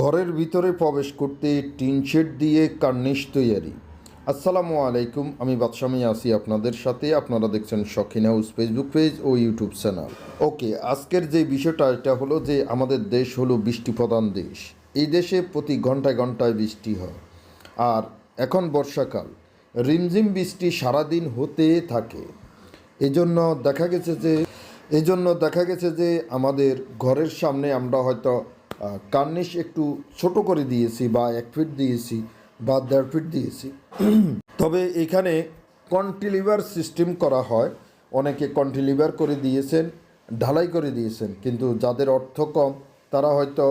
ঘরের ভিতরে প্রবেশ করতে টিন শেড দিয়ে কার্নিশ তৈয়ারি। আসসালামু আলাইকুম, আমি বাদশামী আছি আপনাদের সাথে। আপনারা দেখছেন শখিন হাউস ফেসবুক পেজ ও ইউটিউব চ্যানেল। ওকে, আজকের যে বিষয়টা, এটা হলো যে আমাদের দেশ হলো বৃষ্টি প্রধান দেশ। এই দেশে প্রতি ঘন্টায় ঘন্টায় বৃষ্টি হয়। আর এখন বর্ষাকাল। রিমঝিম বৃষ্টি সারাদিন হতে থাকে। এজন্য দেখা গেছে যে এই জন্য দেখা গেছে যে আমাদের ঘরের সামনে আমরা হয়তো কার্নিশ একটু ছোট করে দিয়েছি বা এক ফিট দিয়েছি বা দেড় ফিট দিয়েছি। তবে এখানে কন্টিলিভার সিস্টেম করা হয়। অনেকে কন্টিলিভার করে দিয়েছেন, ঢালাই করে দিয়েছেন, কিন্তু যাদের অর্থ কম, তারা হয়তো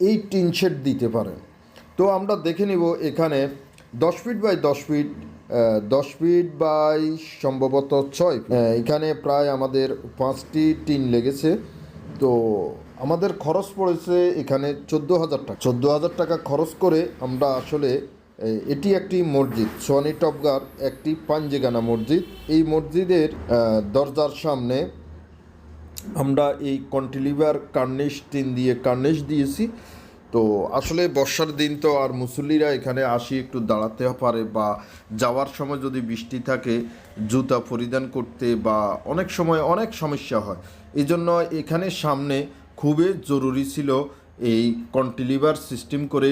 এই টিন শেড দিতে পারেন। তো আমরা দেখে নিব এখানে দশ ফিট বাই দশ ফিট দশ ফিট বাই সম্ভবত ছয় এখানে প্রায় আমাদের পাঁচটি টিন লেগেছে। তো আমাদের খরচ পড়েছে এখানে চোদ্দ হাজার টাকা। চোদ্দ হাজার টাকা খরচ করে আমরা আসলে এটি একটি মসজিদ, সোয়ানি টপগার একটি পাঞ্জেগানা মসজিদ। এই মসজিদের দরজার সামনে আমরা এই কন্টিলিভার কার্নিশ টিন দিয়ে কার্নিশ দিয়েছি। তো আসলে বর্ষার দিন তো আর মুসল্লিরা এখানে আসি একটু দাঁড়াতে পারে বা যাওয়ার সময় যদি বৃষ্টি থাকে, জুতা পরিধান করতে বা অনেক সময় অনেক সমস্যা হয়। এই জন্য এখানে সামনে খুবই জরুরি ছিল এই কন্টিলিভার সিস্টেম করে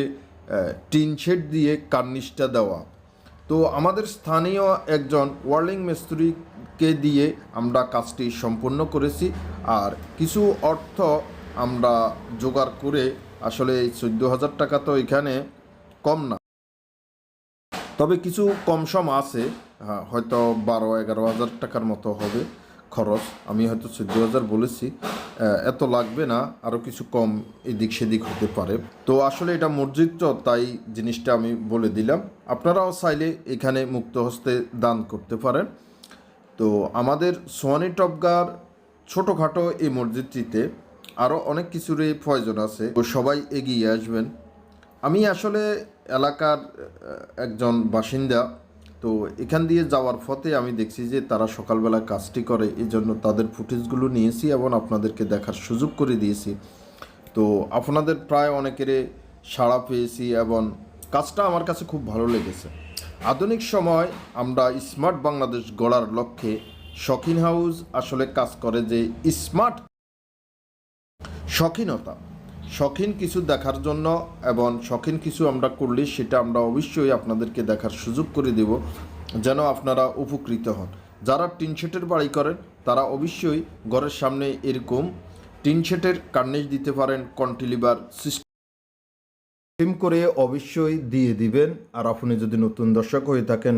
টিন শেড দিয়ে কার্নিশটা দেওয়া। তো আমাদের স্থানীয় একজন ওয়ার্লিং মিস্ত্রিকে দিয়ে আমরা কাজটি সম্পন্ন করেছি আর কিছু অর্থ আমরা জোগাড় করে আসলে এই চোদ্দ হাজার টাকা তো এখানে কম না। তবে কিছু কম সম আছে হ্যাঁ, হয়তো বারো এগারো হাজার টাকার মতো হবে খরচ। আমি হয়তো চোদ্দ হাজার বলেছি এত লাগবে না আরও কিছু কম এদিক সেদিক হতে পারে। তো আসলে এটা মসজিদ তো তাই জিনিসটা আমি বলে দিলাম। আপনারাও চাইলে এখানে মুক্ত হস্তে দান করতে পারেন। তো আমাদের সোয়ানি টপগার ছোটোখাটো এই মসজিদটিতে আরও অনেক কিছুরই প্রয়োজন আছে। তো সবাই এগিয়ে আসবেন। আমি আসলে এলাকার একজন বাসিন্দা। তো এখান দিয়ে যাওয়ার পথে আমি দেখছি যে তারা সকালবেলা কাজটি করে এই জন্য তাদের ফুটেজগুলো নিয়েছি এবং আপনাদেরকে দেখার সুযোগ করে দিয়েছি। তো আপনাদের প্রায় অনেকেরই সাড়া পেয়েছি এবং কাজটা আমার কাছে খুব ভালো লেগেছে। আধুনিক সময় আমরা স্মার্ট বাংলাদেশ গড়ার লক্ষ্যে শখিন হাউস আসলে কাজ করে যে স্মার্ট শখিনতা। শখিন কিছু দেখার জন্য এবং শখিন কিছু আমরা করলে সেটা আমরা অবশ্যই আপনাদেরকে দেখার সুযোগ করে দেব, যেন আপনারা উপকৃত হন। যারা টিন শেটের বাড়ি করেন, তারা অবশ্যই ঘরের সামনে এরকম টিন শেটের কার্নিশ দিতে পারেন, কন্টিলিভার সিস্টেম করে অবশ্যই দিয়ে দিবেন। আর আপনি যদি নতুন দর্শক হয়ে থাকেন